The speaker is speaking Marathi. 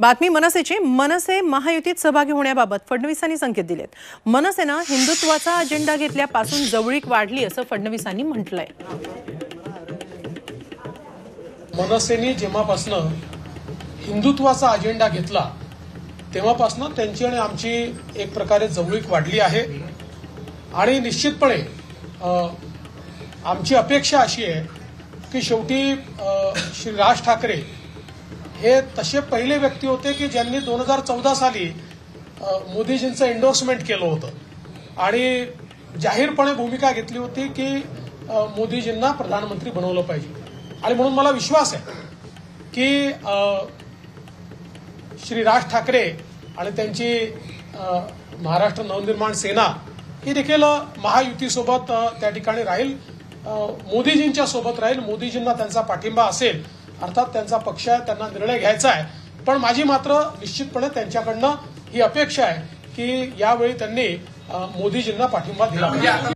बातमी मनसेची. मनसे महायुतीत सहभागी होण्याबाबत फडणवीसांनी संकेत दिलेत. मनसेनं हिंदुत्वाचा अजेंडा घेतल्यापासून जवळीक वाढली असं फडणवीसांनी म्हटलंय. मनसेने जेव्हापासनं हिंदुत्वाचा अजेंडा घेतला तेव्हापासनं त्यांची आणि आमची एक प्रकारे जवळीक वाढली आहे. आणि निश्चितपणे आमची अपेक्षा अशी आहे की शेवटी श्री राज ठाकरे हे तसे पहिले व्यक्ती होते की ज्यांनी दोन हजार चौदा साली मोदीजींचं एन्डोर्समेंट केलं होतं. आणि जाहीरपणे भूमिका घेतली होती की मोदीजींना प्रधानमंत्री बनवलं पाहिजे. आणि म्हणून मला विश्वास आहे की श्री राज ठाकरे आणि त्यांची महाराष्ट्र नवनिर्माण सेना ही देखील महायुतीसोबत त्या ठिकाणी राहील. मोदीजींच्या सोबत राहील. मोदीजींना त्यांचा पाठिंबा असेल अर्थात त्यांचा पक्ष आहे त्यांना निर्णय घ्यायचा आहे. पण माझी मात्र निश्चितपणे त्यांच्याकडनं ही अपेक्षा आहे की यावेळी त्यांनी मोदीजींना पाठिंबा दिला.